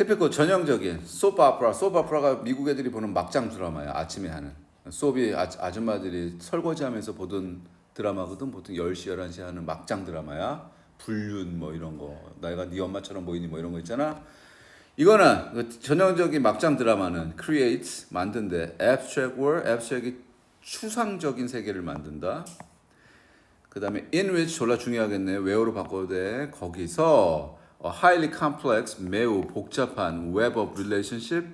티피코 전형적인 소프 아프라 소프 아프라가 미국 애들이 보는 막장 드라마야 아침에 하는. 소비 아, 아줌마들이 설거지하면서 보던 드라마거든. 보통 10시 11시 하는 막장 드라마야. 불륜 뭐 이런 거. 내가 네 엄마처럼 보이니 뭐 이런 거 있잖아. 이거는 그 전형적인 막장 드라마는 create 만든데 abstract world abstract이 추상적인 세계를 만든다. 그 다음에 in which 졸라 중요하겠네. Where로 바꿔도 돼. 거기서 어, highly complex 매우 복잡한 web of relationship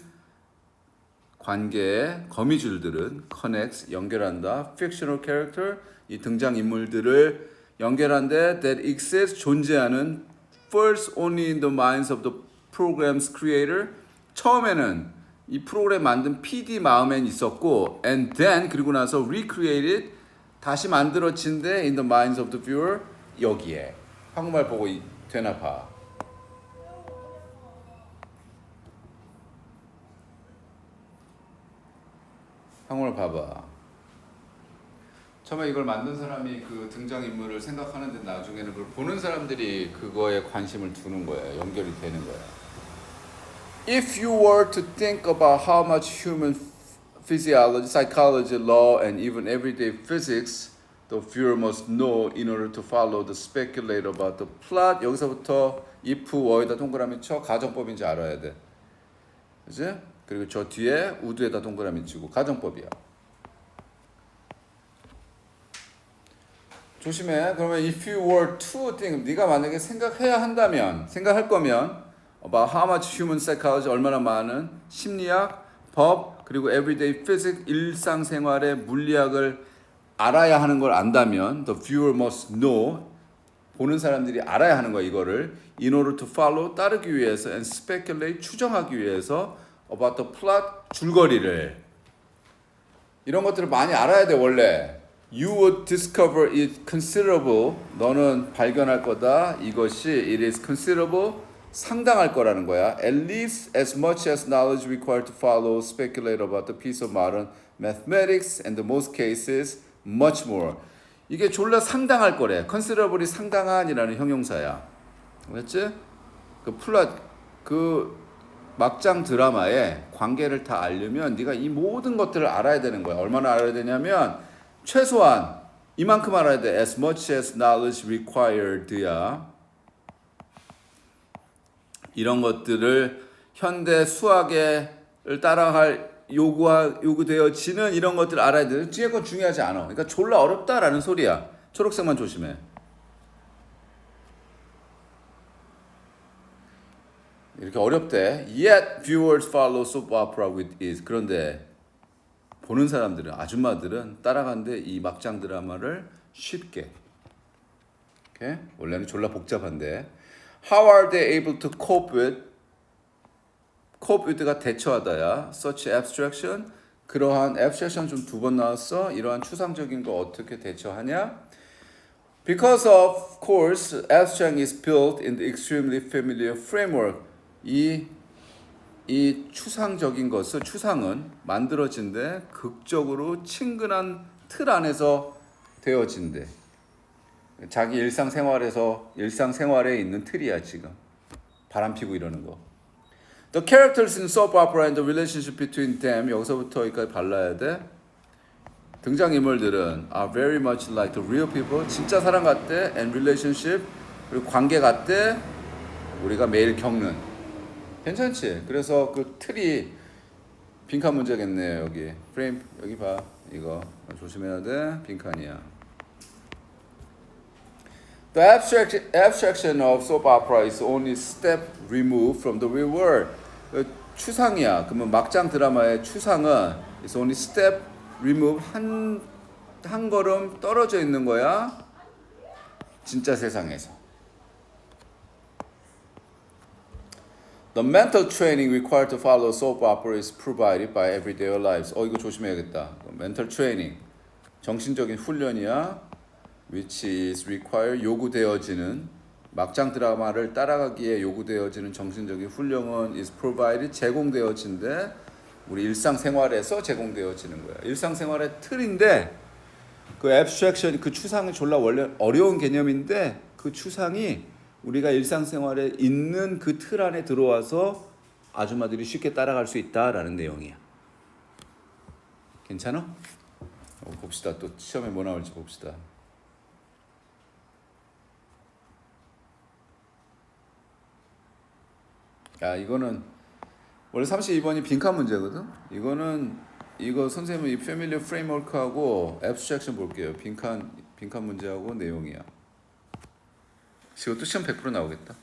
관계의 거미줄들은 connects 연결한다 fictional character 이 등장 인물들을 연결한데 that exists 존재하는 first only in the minds of the program's creator 처음에는 이 프로그램 만든 PD 마음엔 있었고 and then 그리고 나서 recreated 다시 만들어진데 in the minds of the viewer 여기에 한국말 보고 이- 되나 봐. 한국말 봐봐. 처음에 이걸 만든 사람이 그 등장 인물을 생각하는데 나중에는 그걸 보는 사람들이 그거에 관심을 두는 거야. 연결이 되는 거야. If you were to think about how much human physiology, psychology, law, and even everyday physics the viewer must know in order to follow the speculate about the plot. 여기서부터 if w어에다 동그라미 쳐 가정법인지 알아야 돼. 그지? 그리고 저 뒤에 우드에다 동그라미 치고 가정법이야. 조심해. 그러면 if you were to think 네가 만약에 생각해야 한다면 생각할 거면 about how much human psychology 얼마나 많은 심리학, 법 그리고 everyday physics 일상생활의 물리학을 알아야 하는 걸 안다면 the viewer must know 보는 사람들이 알아야 하는 거야 이거를 in order to follow 따르기 위해서 and speculate 추정하기 위해서 about the plot 줄거리를 이런 것들을 많이 알아야 돼 원래 you would discover it considerable 너는 발견할 거다 이것이 it is considerable 상당할 거라는 거야 at least as much as knowledge required to follow speculate about the piece of modern mathematics and in most cases much more 이게 졸라 상당할 거래 considerable이 상당한이라는 형용사야 알았지? 그 플랫 그 막장 드라마의 관계를 다 알려면 네가 이 모든 것들을 알아야 되는 거야. 얼마나 알아야 되냐면 최소한 이만큼 알아야 돼. As much as knowledge required야. 이런 것들을 현대 수학을 따라갈 요구하 요구되어지는 이런 것들 을 알아야 돼. 뒤에 건 중요하지 않아. 그러니까 졸라 어렵다라는 소리야. 초록색만 조심해. 이렇게 어렵대. Yet viewers follow soap opera with ease. 그런데 보는 사람들은 아줌마들은 따라가는데 이 막장 드라마를 쉽게. 오케이? 원래는 졸라 복잡한데. How are they able to cope with? cope with가 대처하다야. Such abstraction. 그러한 abstraction 좀 두 번 나왔어. 이러한 추상적인 거 어떻게 대처하냐? Because of course, abstract is built in the extremely familiar framework. 이, 이 추상적인 것을, 추상은 만들어진데 극적으로 친근한 틀 안에서 되어진대. 자기 일상생활에서, 일상생활에 있는 틀이야, 지금. 바람 피고 이러는 거. The characters in soap opera and the relationship between them, 여기서부터 여기까지 발라야 돼. 등장 인물들은 are very much like the real people 진짜 사람 같대 and relationship 그리고 관계 같대 우리가 매일 겪는 괜찮지 그래서 그 틀이 빈칸 문제겠네요 여기 프레임 여기 봐 이거 조심해야 돼 빈칸이야 The abstract, abstraction of soap opera is only step removed from the real world. 그 추상이야. 그러면 막장 드라마의 추상은 is only step remove 한, 한 걸음 떨어져 있는 거야. 진짜 세상에서. The mental training required to follow soap opera is provided by everyday lives. 어 이거 조심해야겠다. mental training 정신적인 훈련이야. which is required 요구되어지는 막장 드라마를 따라가기에 요구되어지는 정신적인 훈련은 is provided 제공되어진데 우리 일상생활에서 제공되어지는 거야. 일상생활의 틀인데 그 abstraction 그 추상이 졸라 원래 어려운 개념인데 그 추상이 우리가 일상생활에 있는 그 틀 안에 들어와서 아줌마들이 쉽게 따라갈 수 있다라는 내용이야. 괜찮아? 어, 봅시다. 또 시험에 뭐 나올지 봅시다. 야 이거는 원래 32번이 빈칸 문제거든. 이거는 이거 선생님은 이 패밀리 프레임워크하고 앱스트랙션 볼게요. 빈칸 빈칸 문제하고 내용이야. 이것도 시험 100% 나오겠다.